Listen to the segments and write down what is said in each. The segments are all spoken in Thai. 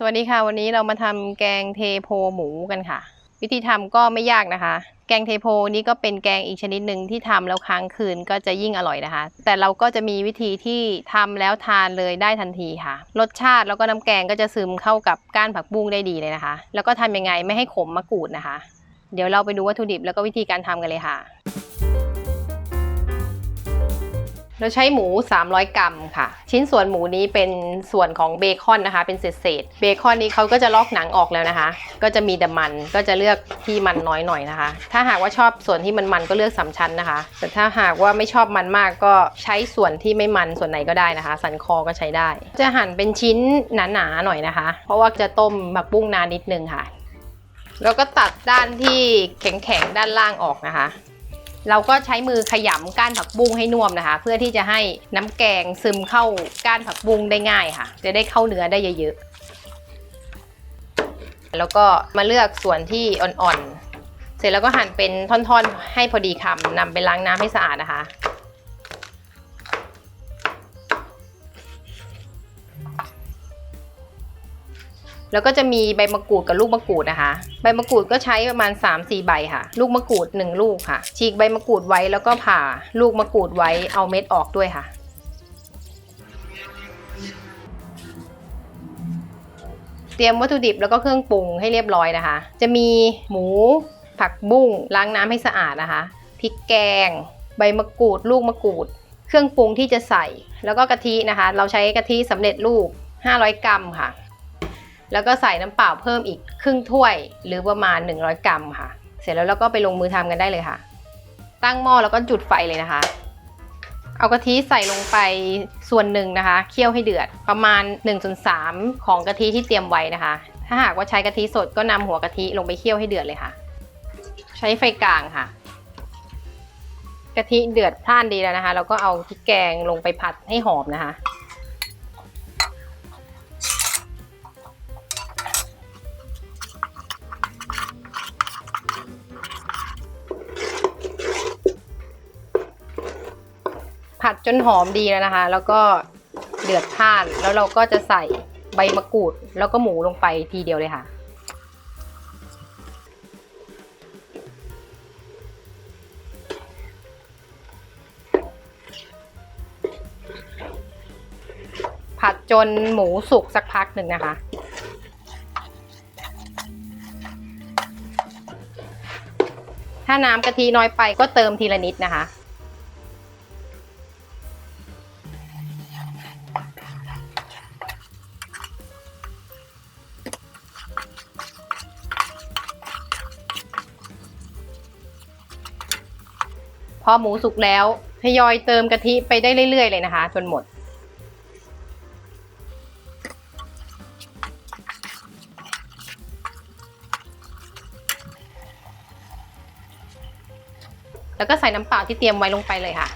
สวัสดีค่ะ วันนี้เรามาทำแกงเทโพหมูกันค่ะ วิธีทำก็ไม่ยากนะคะ แกงเทโพนี้ก็เป็นแกงอีกชนิดหนึ่งที่ทำแล้วค้างคืนก็จะยิ่งอร่อยนะคะ แต่เราก็จะมีวิธีที่ทำแล้วทานเลยได้ทันทีค่ะ รสชาติแล้วก็น้ำแกงก็จะซึมเข้ากับก้านผักบุ้งได้ดีเลยนะคะ แล้วก็ทำยังไงไม่ให้ขมมะกรูดนะคะ เดี๋ยวเราไปดูวัตถุดิบแล้วก็วิธีการทำกันเลยค่ะ เราใช้หมู 300 กรัมค่ะ ชิ้นส่วนหมูนี้เป็นส่วนของเบคอนนะคะ เป็นเศษๆเบคอนนี้เขาก็จะลอกหนังออกแล้วนะคะ ก็จะมีแต่มันก็จะเลือกที่มันน้อยหน่อยนะคะ ถ้าหากว่าชอบส่วนที่มันมันก็เลือกสามชั้นนะคะ แต่ถ้าหากว่าไม่ชอบมันมากก็ใช้ส่วนที่ไม่มันส่วนไหนก็ได้นะคะ สันคอก็ใช้ได้ จะหั่นเป็นชิ้นหนาๆหน่อยนะคะ เพราะว่าจะต้มหมักบุ้งนานนิดนึงค่ะ แล้วก็ตัดด้านที่แข็งๆด้านล่างออกนะคะ เราก็ใช้มือขยำก้านผักบุ้งให้น่วมนะคะ เพื่อที่จะให้น้ำแกงซึมเข้าก้านผักบุ้งได้ง่ายค่ะ จะได้เข้าเนื้อได้เยอะๆ แล้วก็มาเลือกส่วนที่อ่อนๆ เสร็จแล้วก็หั่นเป็นท่อนๆ ให้พอดีคำนำไปล้างน้ำให้สะอาดนะคะ แล้วก็จะมีใบมะกรูดกับลูกมะกรูดนะคะ ใบมะกรูดก็ใช้ประมาณ 3-4 ใบค่ะ ลูกมะกรูด 1 ลูกค่ะ ฉีกใบมะกรูดไว้แล้วก็ผ่าลูกมะกรูดไว้เอาเม็ดออกด้วยค่ะ เตรียมวัตถุดิบแล้วก็เครื่องปรุงให้เรียบร้อยนะคะ จะมีหมู ผักบุ้งล้างน้ำให้สะอาดนะคะพริกแกง ใบมะกรูด ลูกมะกรูด เครื่องปรุงที่จะใส่ แล้วก็กะทินะคะ เราใช้กะทิสำเร็จรูป 500 กรัมค่ะ แล้วก็ใส่น้ำเปล่าเพิ่มอีกครึ่งถ้วย หรือประมาณ 100 กรัมค่ะ เสร็จแล้วเราก็ไปลงมือทำกันได้เลยค่ะ ตั้งหม้อแล้วก็จุดไฟเลยนะคะ เอากะทิใส่ลงไปส่วนหนึ่งนะคะ เคี่ยวให้เดือดประมาณ1ส่วน3ของกะทิที่เตรียมไว้นะคะ ถ้าหากว่าใช้กะทิสดก็นำหัวกะทิลงไปเคี่ยวให้เดือดเลยค่ะ ใช้ไฟกลางค่ะกะทิเดือดพล่านดีแล้วนะคะ เราก็เอาพริกแกงลงไปผัดให้หอมนะคะ ผัดจนหอมดีแล้วนะคะ แล้วก็เดือดพ่านแล้วเราก็จะใส่ใบมะกรูด แล้วก็หมูลงไปทีเดียวเลยค่ะ ผัดจนหมูสุกสักพักหนึ่งนะคะถ้าน้ำกะทิน้อยไปก็เติมทีละนิดนะคะ อหมูสุกแล้วทยอยเติมกะทิไปได้เรื่อย ๆ เลยนะคะ จนหมด แล้วก็ใส่น้ำเปล่าที่เตรียมไว้ลงไปเลยค่ะ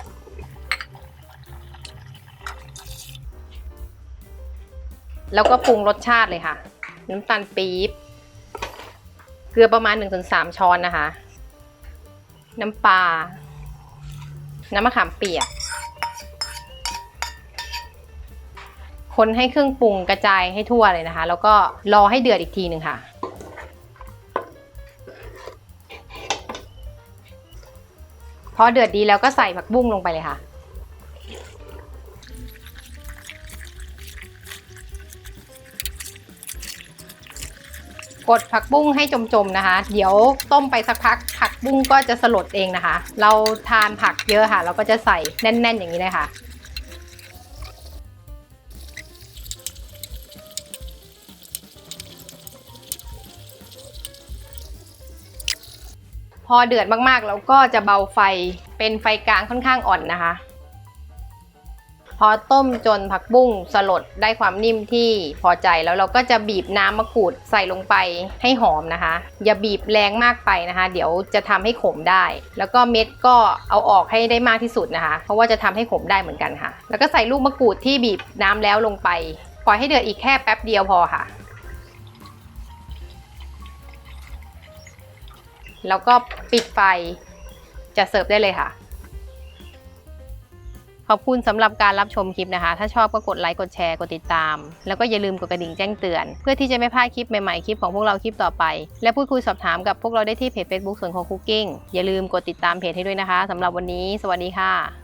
แล้วก็ปรุงรสชาติเลยค่ะ น้ำตาลปี๊บเกลือประมาณ1-3ช้อนนะคะ น้ำปลา น้ำมะขามเปียก คนให้เครื่องปรุงกระจายให้ทั่วเลยนะคะ แล้วก็รอให้เดือดอีกทีหนึ่งค่ะ พอเดือดดีแล้วก็ใส่ผักบุ้งลงไปเลยค่ะ กดผักบุ้งให้จมๆนะคะ เดี๋ยวต้มไปสักพักผักบุ้งก็จะสลดเองนะคะ เราทานผักเยอะค่ะ เราก็จะใส่แน่น ๆ อย่างนี้เลยค่ะ พอเดือดมากๆ เราก็จะเบาไฟเป็นไฟกลางค่อนข้างอ่อนนะคะ อต้มจนผักบุ้งสลดได้ความนิ่มที่พอใจแล้วเราก็จะบีบน้ำมะกรูดใส่ลงไปให้หอมนะคะ อย่าบีบแรงมากไปนะคะ เดี๋ยวจะทำให้ขมได้ แล้วก็เม็ดก็เอาออกให้ได้มากที่สุดนะคะ เพราะว่าจะทำให้ขมได้เหมือนกันค่ะ แล้วก็ใส่ลูกมะกรูดที่บีบน้ำแล้วลงไปปล่อยให้เดือดอีกแค่แป๊บเดียวพอค่ะแล้วก็ปิดไฟจะเสิร์ฟได้เลยค่ะ ขอบคุณสำหรับการรับชมคลิปนะคะ ถ้าชอบก็กดไลค์ กดแชร์ กดติดตาม แล้วก็อย่าลืมกดกระดิ่งแจ้งเตือน เพื่อที่จะไม่พลาดคลิปใหม่ๆ คลิปของพวกเราคลิปต่อไป และพูดคุยสอบถามกับพวกเราได้ที่เพจ Facebook ส่วนของคุกกิ้ง อย่าลืมกดติดตามเพจให้ด้วยนะคะสำหรับวันนี้ สวัสดีค่ะ